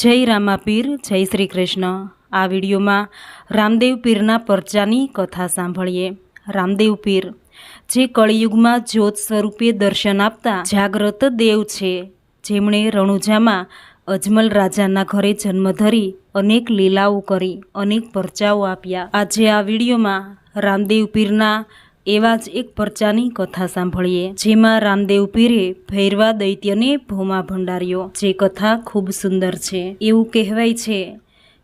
જય રામાપીર, જય શ્રી કૃષ્ણ આ વિડીયોમાં રામદેવ પીરના પરચાની કથા સાંભળીએ. રામદેવ પીર, જે કળિયુગમાં જ્યોત સ્વરૂપે દર્શન આપતા જાગ્રત દેવ છે. જેમણે રણુજામાં અજમલ રાજાના ઘરે જન્મ ધરી અનેક લીલાઓ કરી, અનેક પરચાઓ આપ્યા. આજે આ વિડીયોમાં રામદેવ પીરના એવા જ એક પરચાની કથા સાંભળીએ, જેમાં રામદેવ પીરે ભૈરવા દૈત્યને ભોમા ભંડાર્યો. જે કથા ખૂબ સુંદર છે. એવું કહેવાય છે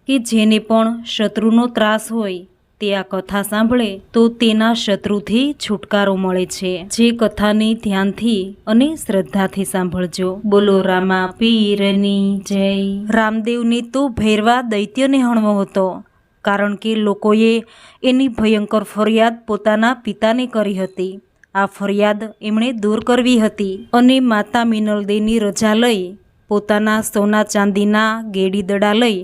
કે જેને પણ શત્રુનો ત્રાસ હોય, તે આ કથા સાંભળે તો તેના શત્રુથી છુટકારો મળે છે. જે કથાને ધ્યાનથી અને શ્રદ્ધાથી સાંભળજો. બોલો રામા પીરની જય. રામદેવને તો ભૈરવા દૈત્યને હણવો હતો. કારણ કે લોકોએ એની ભયંકર ફરિયાદ પોતાના પિતાને કરી હતી. આ ફરિયાદ એમણે દૂર કરવી હતી અને માતા મિનલદેની રજા લઈ પોતાના સોના ચાંદીના ગેડી દડા લઈ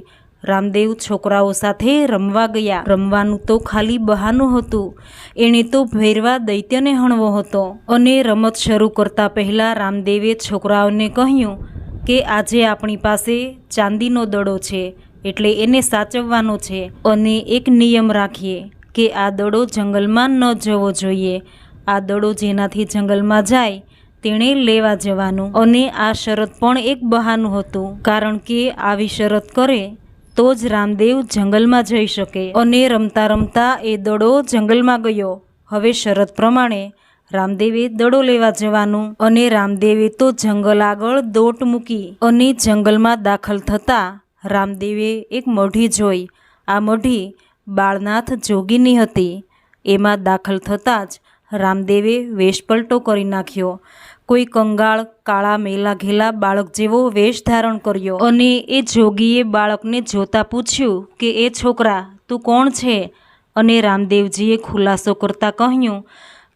રામદેવ છોકરાઓ સાથે રમવા ગયા. રમવાનું તો ખાલી બહાનું હતું. એણે તો ભૈરવા દૈત્યને હણવો હતો અને રમત શરૂ કરતા પહેલાં રામદેવે છોકરાઓને કહ્યું કે, આજે આપણી પાસે ચાંદીનો દડો છે. એટલે એને સાચવવાનો છે. અને એક નિયમ રાખીએ કે આ દડો જંગલમાં ન જવો જોઈએ. આ દડો જેનાથી જંગલમાં જાય, તેણે લેવા જવાનું. અને આ શરત પણ એક બહાનું હતું. કારણ કે આવી શરત કરે, તો જ રામદેવ જંગલમાં જઈ શકે. અને રમતા રમતા એ દડો જંગલમાં ગયો. હવે શરત પ્રમાણે રામદેવે દડો લેવા જવાનું. અને રામદેવે તો જંગલ આગળ દોટ મૂકી અને જંગલમાં દાખલ થતાં રામદેવે એક મઢી જોઈ. આ મઢી બાળનાથ જોગીની હતી. એમાં દાખલ થતાં જ રામદેવે વેશપલટો કરી નાખ્યો. કોઈ કંગાળ, કાળા મેલા ઘેલા બાળક જેવો વેશ ધારણ કર્યો. અને એ જોગીએ બાળકને જોતા પૂછ્યું કે, એ છોકરા, તું કોણ છે? અને રામદેવજીએ ખુલાસો કરતાં કહ્યું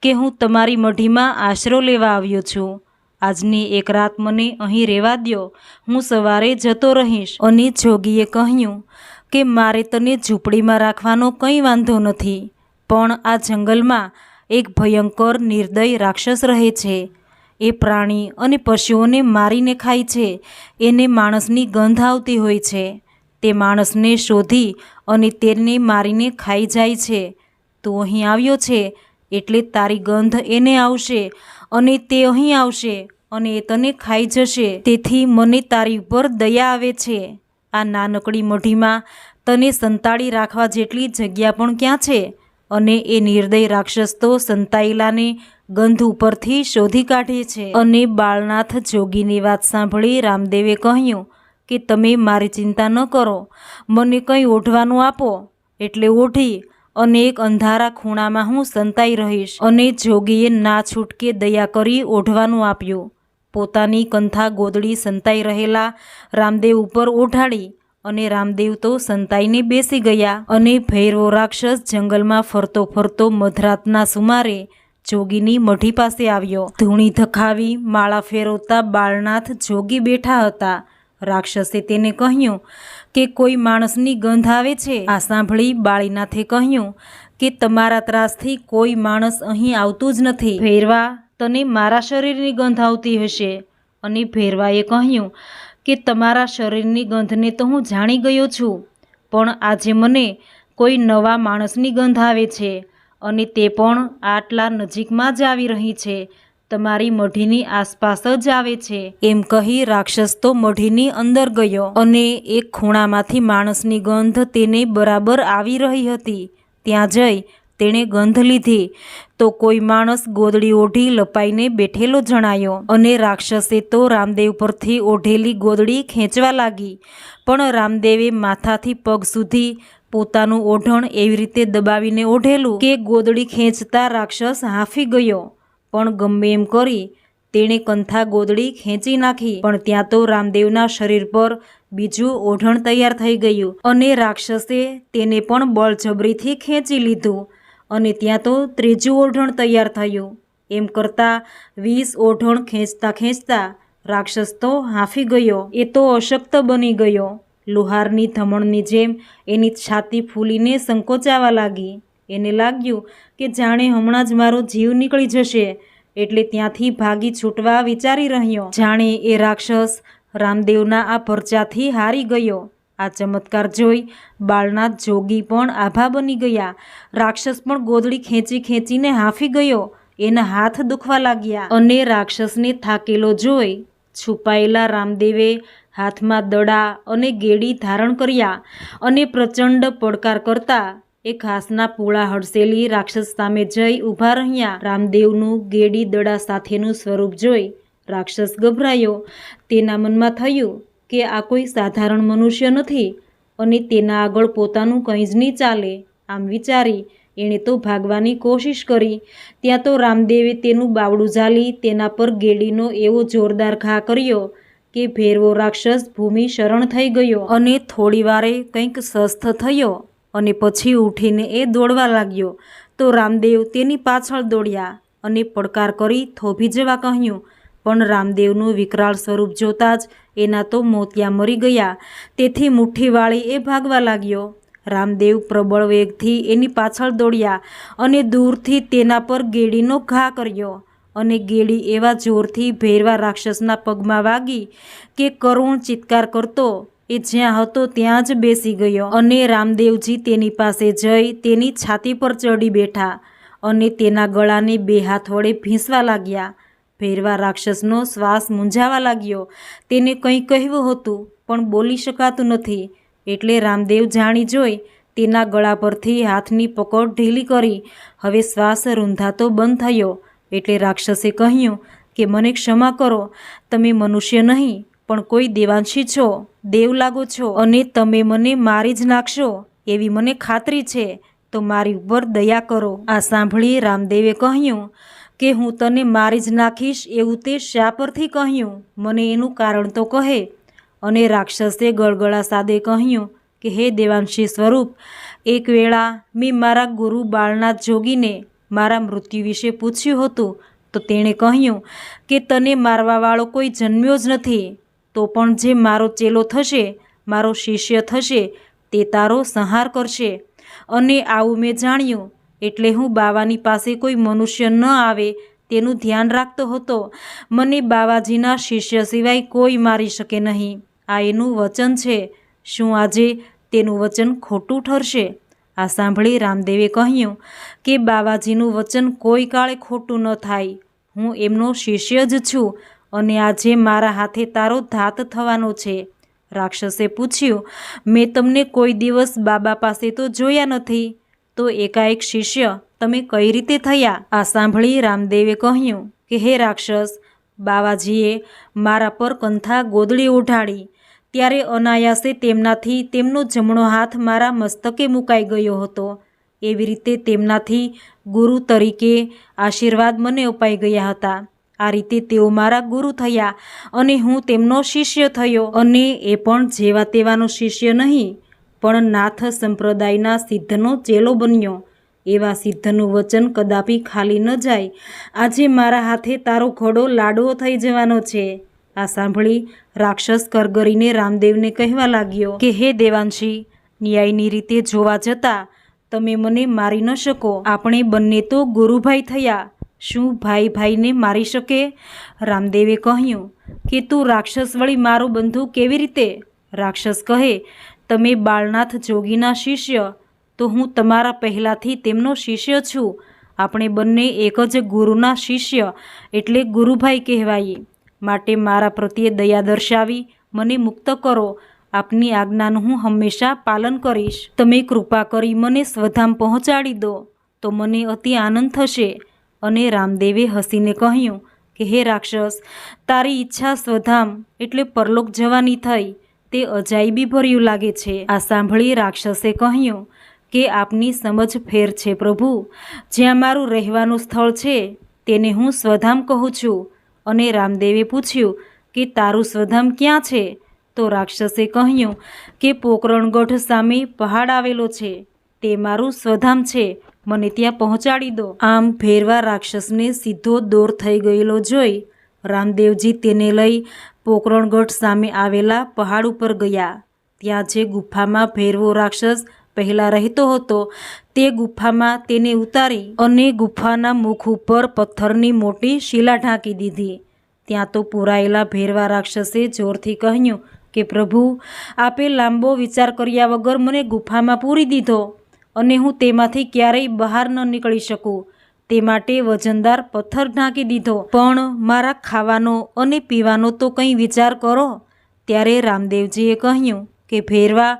કે, હું તમારી મઢીમાં આશરો લેવા આવ્યો છું. આજની એક રાત મને અહીં રહેવા દ્યો. હું સવારે જતો રહીશ. અને જોગીએ કહ્યું કે, મારે તને ઝૂંપડીમાં રાખવાનો કંઈ વાંધો નથી, પણ આ જંગલમાં એક ભયંકર નિર્દય રાક્ષસ રહે છે. એ પ્રાણી અને પશુઓને મારીને ખાય છે. એને માણસની ગંધ આવતી હોય છે. તે માણસને શોધી અને તેને મારીને ખાઈ જાય છે. તું અહીં આવ્યો છે? એટલે તારી ગંધ એને આવશે અને તે અહીં આવશે અને એ તને ખાઈ જશે. તેથી મને તારી ઉપર દયા આવે છે. આ નાનકડી મઢીમાં તને સંતાડી રાખવા જેટલી જગ્યા પણ ક્યાં છે? અને એ નિર્દય રાક્ષસ તો સંતાયેલાને ગંધ ઉપરથી શોધી કાઢે છે. અને બાળનાથ જોગીની વાત સાંભળી રામદેવે કહ્યું કે તમે મારી ચિંતા ન કરો. મને કંઈ ઓઢવાનું આપો. એટલે ઓઢી અને એક અંધારા ખૂણામાં હું સંતાઈ રહીશ. અને જોગીએ ના છૂટકે દયા કરી ઓઢવાનું આપ્યું. પોતાની કંથા ગોદડી સંતાઈ રહેલા રામદેવ ઉપર ઓઢાડી અને રામદેવ તો સંતાઈને બેસી ગયા અને ભૈરવો રાક્ષસ જંગલમાં ફરતો ફરતો મધરાતના સુમારે જોગીની મઢી પાસે આવ્યો. ધૂણી ધખાવી માળા ફેરવતા બાળનાથ જોગી બેઠા હતા. રાક્ષસે તેને કહ્યું કે કોઈ માણસની ગંધ આવે છે? આ સાંભળી બાળીનાથે કહ્યું કે તમારા ત્રાસથી કોઈ માણસ અહીં આવતું જ નથી. ભેરવા, તને મારા શરીરની ગંધ આવતી હશે. અને ભેરવાએ કહ્યું કે તમારા શરીરની ગંધને તો હું જાણી ગયો છું, પણ આજે મને કોઈ નવા માણસની ગંધ આવે છે અને તે પણ આટલા નજીકમાં જ આવી રહી છે. તમારી મઢીની આસપાસ જ આવે છે. એમ કહી રાક્ષસ તો મઢીની અંદર ગયો અને એક ખૂણામાંથી માણસની ગંધ તેને બરાબર આવી રહી હતી. ત્યાં જઈ તેણે ગંધ લીધી. તો કોઈ માણસ ગોદડી ઓઢી લપાઈને બેઠેલો જણાયો અને રાક્ષસે તો રામદેવ પરથી ઓઢેલી ગોદડી ખેંચવા લાગી. પણ રામદેવે માથાથી પગ સુધી પોતાનું ઓઢણ એવી રીતે દબાવીને ઓઢેલું કે ગોદડી ખેંચતા રાક્ષસ હાંફી ગયો. પણ ગમે એમ કરી તેણે કંથા ગોદડી ખેંચી નાખી. પણ ત્યાં તો રામદેવના શરીર પર બીજું ઓઢણ તૈયાર થઈ ગયું અને રાક્ષસે તેને પણ બળજબરીથી ખેંચી લીધું અને ત્યાં તો ત્રીજું ઓઢણ તૈયાર થયું. એમ કરતાં વીસ ઓઢણ ખેંચતા ખેંચતા રાક્ષસ તો હાંફી ગયો. એ તો અશક્ત બની ગયો. લુહારની ધમણની જેમ એની છાતી ફૂલીને સંકોચાવા લાગી. એને લાગ્યું કે જાણે હમણાં જ મારો જીવ નીકળી જશે, એટલે ત્યાંથી ભાગી છૂટવા વિચારી રહ્યો. જાણે એ રાક્ષસ રામદેવના આ પરચાથી હારી ગયો. આ ચમત્કાર જોઈ બાળનાથ જોગી પણ આભા બની ગયા. રાક્ષસ પણ ગોદડી ખેંચી ખેંચીને હાંફી ગયો. એના હાથ દુખવા લાગ્યા. અને રાક્ષસને થાકેલો જોઈ છુપાયેલા રામદેવે હાથમાં દડા અને ગેડી ધારણ કર્યા અને પ્રચંડ પડકાર કરતા એ ઘાસના પૂળા હડસેલી રાક્ષસ સામે જઈ ઊભા રહ્યા. રામદેવનું ગેડી દડા સાથેનું સ્વરૂપ જોઈ રાક્ષસ ગભરાયો. તેના મનમાં થયું કે આ કોઈ સાધારણ મનુષ્ય નથી અને તેના આગળ પોતાનું કંઈ જ નહીં ચાલે. આમ વિચારી એણે તો ભાગવાની કોશિશ કરી. ત્યાં તો રામદેવે તેનું બાવડું ઝાલી તેના પર ગેડીનો એવો જોરદાર ઘા કર્યો કે ભેરવો રાક્ષસ ભૂમિ શરણ થઈ ગયો અને થોડી વારે કંઈક સ્વસ્થ થયો. અને પછી ઉઠીને એ દોડવા લાગ્યો. તો રામદેવ તેની પાછળ દોડ્યા અને પડકાર કરી થોભી જવા કહ્યું, પણ રામદેવનું વિકરાળ સ્વરૂપ જોતાં જ એના તો મોતિયા મરી ગયા. તેથી મુઠ્ઠીવાળી એ ભાગવા લાગ્યો. રામદેવ પ્રબળ વેગથી એની પાછળ દોડ્યા અને દૂરથી તેના પર ગેડીનો ઘા કર્યો અને ગેડી એવા જોરથી ભેરવા રાક્ષસના પગમાં વાગી કે કરુણ ચિત્કાર કરતો એ જ્યાં હતો ત્યાં જ બેસી ગયો. અને રામદેવજી તેની પાસે જઈ તેની છાતી પર ચડી બેઠા અને તેના ગળાને બે હાથ વડે ભીંસવા લાગ્યા. ભેરવા રાક્ષસનો શ્વાસ મૂંઝાવા લાગ્યો. તેને કંઈ કહેવું હતું, પણ બોલી શકાતું નથી. એટલે રામદેવ જાણી જોઈ તેના ગળા પરથી હાથની પકડ ઢીલી કરી. હવે શ્વાસ રૂંધાતો બંધ થયો. એટલે રાક્ષસે કહ્યું કે, મને ક્ષમા કરો. તમે મનુષ્ય નહીં પણ કોઈ દેવાંશી છો, દેવ લાગો છો અને તમે મને મારી જ નાખશો એવી મને ખાતરી છે, તો મારી ઉપર દયા કરો. આ સાંભળી રામદેવે કહ્યું કે હું તને મારી જ નાખીશ એવું તે શા પરથી કહ્યું? મને એનું કારણ તો કહે. અને રાક્ષસે ગળગળા સાદે કહ્યું કે, હે દેવાંશી સ્વરૂપ, એક વેળા મેં મારા ગુરુ બાળનાથ જોગીને મારા મૃત્યુ વિશે પૂછ્યું હતું, તો તેણે કહ્યું કે, તને મારવાવાળો કોઈ જન્મ્યો જ નથી. તો પણ જે મારો ચેલો થશે, મારો શિષ્ય થશે, તે તારો સંહાર કરશે. અને આવું મેં જાણ્યું, એટલે હું બાવાની પાસે કોઈ મનુષ્ય ન આવે તેનું ધ્યાન રાખતો હતો. મને બાવાજીના શિષ્ય સિવાય કોઈ મારી શકે નહીં. આ એનું વચન છે. શું આજે તેનું વચન ખોટું ઠરશે? આ સાંભળી રામદેવે કહ્યું કે, બાવાજીનું વચન કોઈ કાળે ખોટું ન થાય. હું એમનો શિષ્ય જ છું. અને આજે મારા હાથે તારો ધાત થવાનો છે. રાક્ષસે પૂછ્યું, મેં તમને કોઈ દિવસ બાબા પાસે તો જોયા નથી? તો એકાએક શિષ્ય, તમે કઈ રીતે થયા? આ સાંભળી રામદેવે કહ્યું, કે હે રાક્ષસ, બાવાજીએ મારા પર કંથા ગોદળી ઉઠાડી ત્યારે અનાયાસે તેમનાથી તેમનો જમણો હાથ મારા મસ્તકે મુકાઈ ગયો હતો. એવી રીતે તેમનાથી ગુરુ તરીકે આશીર્વાદ મને અપાઈ ગયા હતા. આ રીતે તેઓ મારા ગુરુ થયા અને હું તેમનો શિષ્ય થયો અને એ પણ જેવા તેવાનો શિષ્ય નહીં, પણ નાથ સંપ્રદાયના સિદ્ધનો ચેલો બન્યો. એવા સિદ્ધનું વચન કદાપી ખાલી ન જાય. આજે મારા હાથે તારો ઘોડો લાડવો થઈ જવાનો છે. આ સાંભળી રાક્ષસ કરગરીને રામદેવને કહેવા લાગ્યો કે, હે દેવાંશી, ન્યાયની રીતે જોવા જતાં તમે મને મારી ન શકો. આપણે બંને તો ગુરુભાઈ થયા. શું ભાઈ ભાઈને મારી શકે? રામદેવે કહ્યું, કે તું રાક્ષસ વળી મારો બંધુ કેવી રીતે? રાક્ષસ કહે, તમે બાળનાથ જોગીના શિષ્ય, તો હું તમારા પહેલાંથી તેમનો શિષ્ય છું. આપણે બંને એક જ ગુરુના શિષ્ય, એટલે ગુરુભાઈ કહેવાય માટે મારા પ્રત્યે દયા દર્શાવી, મને મુક્ત કરો. આપની આજ્ઞાનું હું હંમેશા પાલન કરીશ. તમે કૃપા કરી મને સ્વધામ પહોંચાડી દો. તો મને અતિ આનંદ થશે. અને રામદેવે હસીને કહ્યું કે, હે રાક્ષસ, તારી ઈચ્છા સ્વધામ એટલે પરલોક જવાની થઈ, તે અજાયબી ભર્યું લાગે છે. આ સાંભળી રાક્ષસે કહ્યું કે, આપની સમજ ફેર છે પ્રભુ. જ્યાં મારું રહેવાનું સ્થળ છે, તેને હું સ્વધામ કહું છું. અને રામદેવે પૂછ્યું કે, તારું સ્વધામ ક્યાં છે? તો રાક્ષસે કહ્યું કે, પોકરણગઢ સામે પહાડ આવેલો છે, તે મારું સ્વધામ છે. મને ત્યાં પહોંચાડી દો. આમ ભેરવા રાક્ષસને સીધો દોર થઈ ગયેલો જોઈ રામદેવજી તેને લઈ પોકરણગઢ સામે આવેલા પહાડ ઉપર ગયા. ત્યાં જે ગુફામાં ભેરવો રાક્ષસ પહેલાં રહેતો હતો, તે ગુફામાં તેને ઉતારી અને ગુફાના મુખ ઉપર પથ્થરની મોટી શિલા ઢાંકી દીધી. ત્યાં તો પુરાયેલા ભેરવા રાક્ષસે જોરથી કહ્યું કે પ્રભુ, આપે લાંબો વિચાર કર્યા વગર મને ગુફામાં પૂરી દીધો. અને હું તેમાંથી ક્યારેય બહાર ન નીકળી શકું. તે માટે વજનદાર પથ્થર ઢાંકી દીધો. પણ મારા ખાવાનો અને પીવાનો તો કંઈ વિચાર કરો. ત્યારે રામદેવજીએ કહ્યું કે, ભેરવા,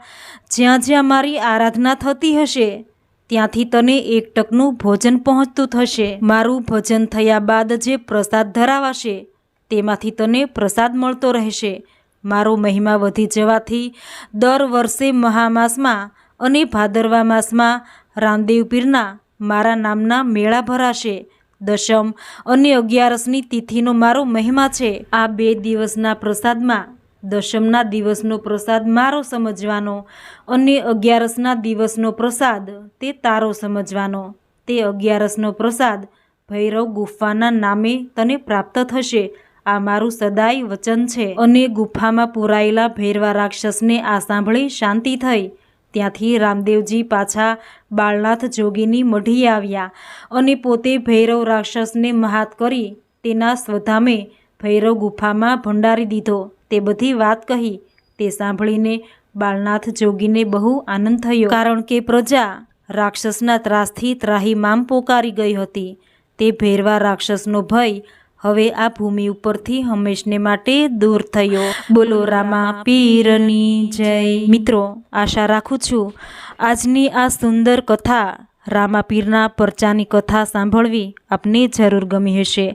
જ્યાં જ્યાં મારી આરાધના થતી હશે, ત્યાંથી તને એક ટકનું ભોજન પહોંચતું થશે. મારું ભજન થયા બાદ જે પ્રસાદ ધરાવાશે, તેમાંથી તને પ્રસાદ મળતો રહેશે. મારો મહિમા વધી જવાથી દર વર્ષે મહામાસમાં અને ભાદરવા માસમાં રામદેવ પીરના મારા નામના મેળા ભરાશે. દશમ અને અગિયારસની તિથિનો મારો મહિમા છે. આ બે દિવસના પ્રસાદમાં, દશમના દિવસનો પ્રસાદ મારો સમજવાનો અને અગિયારસના દિવસનો પ્રસાદ તે તારો સમજવાનો. તે અગિયારસનો પ્રસાદ ભૈરવ ગુફાના નામે તને પ્રાપ્ત થશે. આ મારું સદાય વચન છે. અને ગુફામાં પુરાયેલા ભૈરવા રાક્ષસને આ સાંભળી શાંતિ થઈ. ત્યાંથી રામદેવજી પાછા બાળનાથ જોગીની મઢી આવ્યા અને પોતે ભૈરવ રાક્ષસને મહાત કરી તેના સ્વધામે ભૈરવ ગુફામાં ભંડારી દીધો. તે બધી વાત કહી તે સાંભળીને બાળનાથ જોગીને બહુ આનંદ થયો. કારણ કે પ્રજા રાક્ષસના ત્રાસથી ત્રાહીમામ પોકારી ગઈ હતી. તે ભેરવા રાક્ષસનો ભય હવે આ ભૂમિ ઉપરથી હંમેશને માટે દૂર થયો. બોલો રામા પીરની જય. મિત્રો, આશા રાખું છું આજની આ સુંદર કથા, રામા પીરના પરચાની કથા સાંભળવી આપને જરૂર ગમી હશે.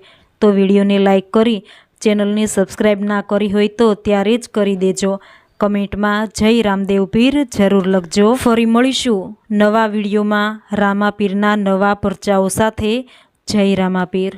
તો વિડીયોને લાઇક કરી, ચેનલને સબસ્ક્રાઈબ ના કરી હોય તો ત્યારે જ કરી દેજો. કમેન્ટમાં જય રામદેવ પીર જરૂર લખજો. ફરી મળીશું નવા વિડીયોમાં રામા પીરના નવા પરચાઓ સાથે. જય રામા પીર.